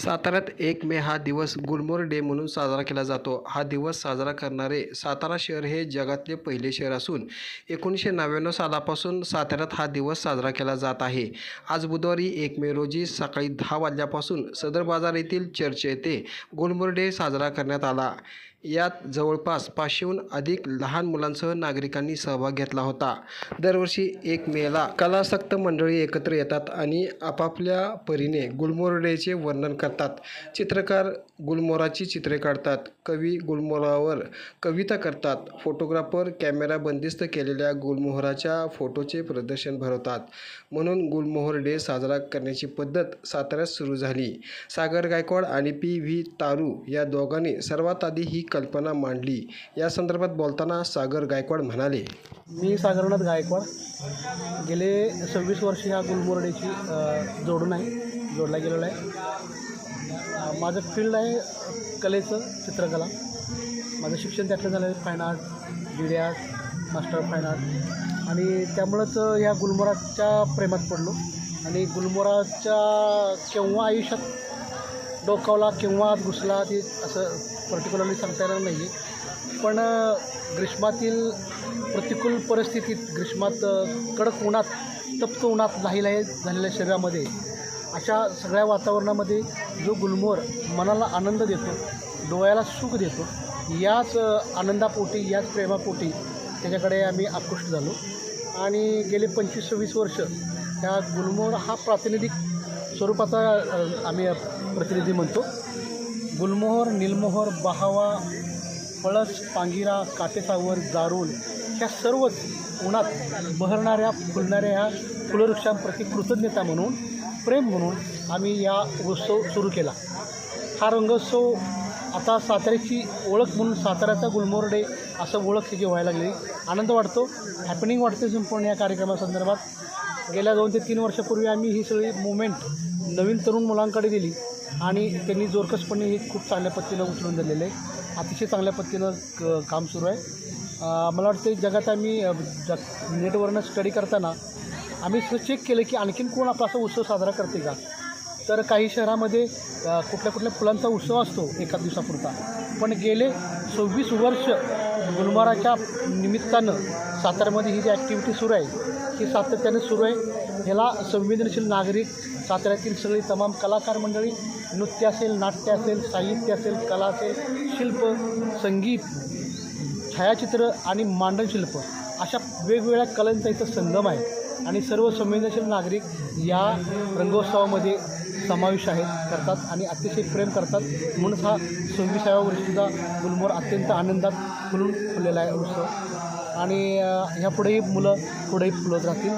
साताऱ्यात एक मे हा दिवस गुलमोर डे म्हणून साजरा केला जातो. हा दिवस साजरा करणारे सातारा शहर हे जगातले पहिले शहर असून एकोणीसशे नव्याण्णव सालापासून साताऱ्यात हा दिवस साजरा केला जात आहे. आज बुधवारी एक मे रोजी सकाळी दहा वाजल्यापासून सदर बाजार येथील चर्च येथे गुलमोर डे साजरा करण्यात आला. यात जवळपास पाचशेहून अधिक लहान मुलांसह नागरिकांनी सहभाग घेतला होता. दरवर्षी एक मेला कलासक्त मंडळी एकत्र येतात आणि आपापल्या परीने गुलमोर डेचे वर्णन करतात. चित्रकार गुलमोहराची चित्रे काढतात. कवी गुलमोहरावर कविता करतात. फोटोग्राफर कॅमेरा बंदिस्त केलेल्या गुलमोहराच्या फोटोचे प्रदर्शन भरवतात. म्हणून गुलमोहर डे साजरा करण्याची पद्धत साताऱ्यात सुरू झाली. सागर गायकवाड आणि पी. व्ही. तारू या दोघांनी सर्वात आधी ही कल्पना मांडली. या संदर्भात बोलताना सागर गायकवाड म्हणाले मी सागरनाथ गायकवाड. गेले सव्वीस वर्ष ह्या गुलमोरडेची जोडून आहे जोडला गेलेला आहे. माझं फील्ड आहे कलेचं चित्रकला. माझं शिक्षण त्यातलं झालं आहे fine art D D art master fine art आणि त्यामुळंच ह्या गुलमोराच्या प्रेमात पडलो. आणि गुलमोराच्या केव्हा आयुष्यात डोकावला केव्हा आत घुसला ते असं पर्टिक्युलरली सांगता येणार नाही आहे पण ग्रीष्मातील प्रतिकूल परिस्थितीत ग्रीष्मात कडक उन्हात तप्त उन्हात लाहीलाही झालेल्या शरीरामध्ये अशा सगळ्या वातावरणामध्ये जो गुलमोहर मनाला आनंद देतो डोळ्याला सुख देतो याच आनंदापोटी याच प्रेमापोटी त्याच्याकडे आम्ही आकृष्ट झालो. आणि गेले पंचवीस सव्वीस वर्ष त्या गुलमोहर हा प्रातिनिधिक स्वरूपाचा आम्ही प्रतिनिधी म्हणतो. गुलमोहर निलमोहर बहावा पळस पांगिरा काटेसावर जारूल ह्या सर्वच उन्हात बहरणाऱ्या फुलणाऱ्या ह्या फुलवृक्षांप्रती कृतज्ञता म्हणून प्रेम म्हणून आम्ही या उत्सव सुरू केला. हा रंगोत्सव आता साताऱ्याची ओळख म्हणून साताऱ्याचा गुलमोरडे असं ओळख त्याची व्हायला लागली. आनंद वाटतो. हॅपनिंग वाटते संपूर्ण या कार्यक्रमासंदर्भात. गेल्या दोन ते तीन वर्षापूर्वी आम्ही ही सगळी मुवमेंट नवीन तरुण मुलांकडे दिली आणि त्यांनी जोरकसपणे हे खूप चांगल्या पद्धतीनं उचलून दिलेलं आहे. अतिशय चांगल्या पद्धतीनं क काम सुरू आहे. मला वाटतं जगात आम्ही जग नेटवरनं स्टडी करताना आम्ही चेक केलं की आणखीन कोण आपला असा उत्सव साजरा करते का? तर काही शहरामध्ये कुठल्या कुठल्या फुलांचा उत्सव असतो एका दिवसापुरता. पण गेले सव्वीस वर्ष गुलमाराच्या निमित्तानं साताऱ्यामध्ये ही जी ॲक्टिव्हिटी सुरू आहे ही सातत्याने सुरू आहे. ह्याला संवेदनशील नागरिक साताऱ्यातील सगळी तमाम कलाकार मंडळी नृत्य असेल नाट्य असेल साहित्य असेल कला असेल शिल्प संगीत छायाचित्र आणि मांडनशिल्प अशा वेगवेगळ्या कलांचा इथं संगम आहे. आणि सर्व संवेदनशील नागरिक या रंगोत्सवामध्ये समावेश आहेत करतात आणि अतिशय प्रेम करतात. म्हणूनच हा सव्वीसाव्या वर्षीचा गुलमोहर अत्यंत आनंदात फुलून फुललेला आहे उत्सव. आणि ह्यापुढेही मुलं पुढेही फुलत राहतील.